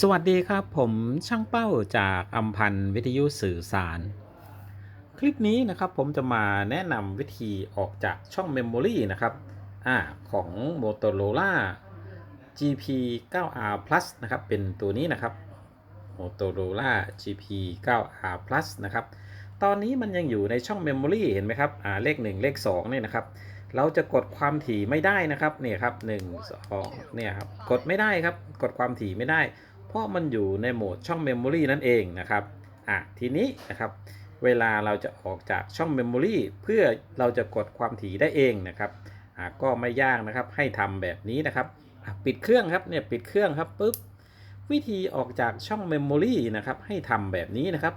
สวัสดีครับผมช่างเป้าจากอัมพันวิทยุสื่อสาร คลิปนี้นะครับผมจะมาแนะนำวิธีออกจากช่อง Memory นะครับอ่าของ Motorola GP 9R Plus นะครับ เป็นตัวนี้นะครับ Motorola GP 9R Plus นะครับ ตอนนี้มันยังอยู่ในช่อง Memory เห็นไหมครับอ่าเลข 1 เลข2เนี่ยนะครับเราจะกดความถี่ไม่ได้นะครับเนี่ยครับ1 2เนี่ยครับกดไม่ได้ครับ กดความถี่ไม่ได้ ราะมันอยู่ในโหมดช่อง Memory นั่นเองนะครับอะทีนี้นะครับเวลาเราจะออกจากช่อง Memory เพื่อเราจะกดความถี่ได้เองนะครับอะก็ไม่ยากนะครับให้ทำแบบนี้นะครับปิดเครื่องครับเนี่ยปิดเครื่องครับปุ๊บวิธีออกจากช่อง Memory นะครับให้ทำแบบนี้นะครับ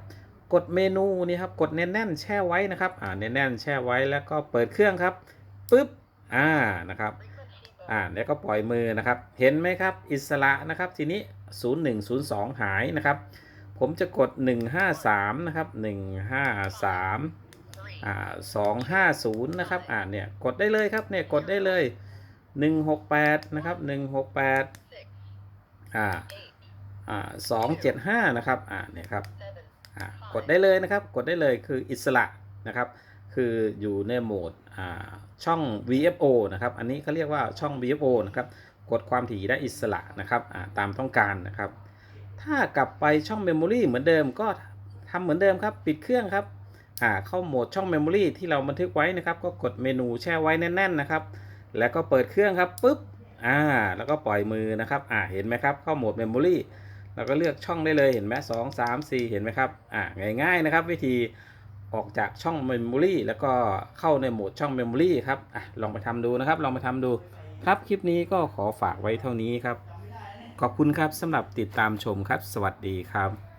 กดเมนูนี่ครับกดแน่นๆแช่ไว้นะครับอ่าแน่นๆแช่ไว้แล้วก็เปิดเครื่องครับปุ๊บอ่านะครับ อ่าแล้วก็ปล่อยมือนะครับ เห็นไหมครับ อิสระนะครับ ทีนี้ 0102 หายนะครับ ผมจะกด 153 นะครับ 153อ่า250 นะครับ อ่าเนี่ย กดได้เลยครับ เนี่ย กดได้เลย 168 นะครับ 168อ่าอ่า275 นะครับ อ่าเนี่ยครับ อ่ากดได้เลยนะครับ กดได้เลยคืออิสระนะครับ คืออยู่ในโหมดช่อง VFO นะครับ อันนี้เขาเรียกว่าช่อง VFO นะครับ กดความถี่ได้อิสระนะครับตามต้องการนะครับ ถ้ากลับไปช่อง Memory เหมือนเดิมก็ทำเหมือนเดิมครับ ปิดเครื่องครับเข้าโหมดช่อง Memory ที่เราบันทึกไว้นะครับ ก็กดเมนูแช่ไว้แน่น ๆนะครับ แล้วก็เปิดเครื่องครับปุ๊บอ่าแล้วก็ปล่อยมือนะครับอ่าเห็นไหมครับ เข้าโหมด Memory เราก็เลือกช่องได้เลยเห็นไหมสองสามสี่เห็นไหมครับอ่าง่ายๆนะครับ วิธี ออกจากช่องเมมโมรีแล้วก็เข้าในโหมดช่องเมมโมรีครับอะลองไปทำดูนะครับ ลองไปทำดูครับคลิปนี้ก็ขอฝากไว้เท่านี้ครับ ขอบคุณครับสำหรับติดตามชมครับ สวัสดีครับ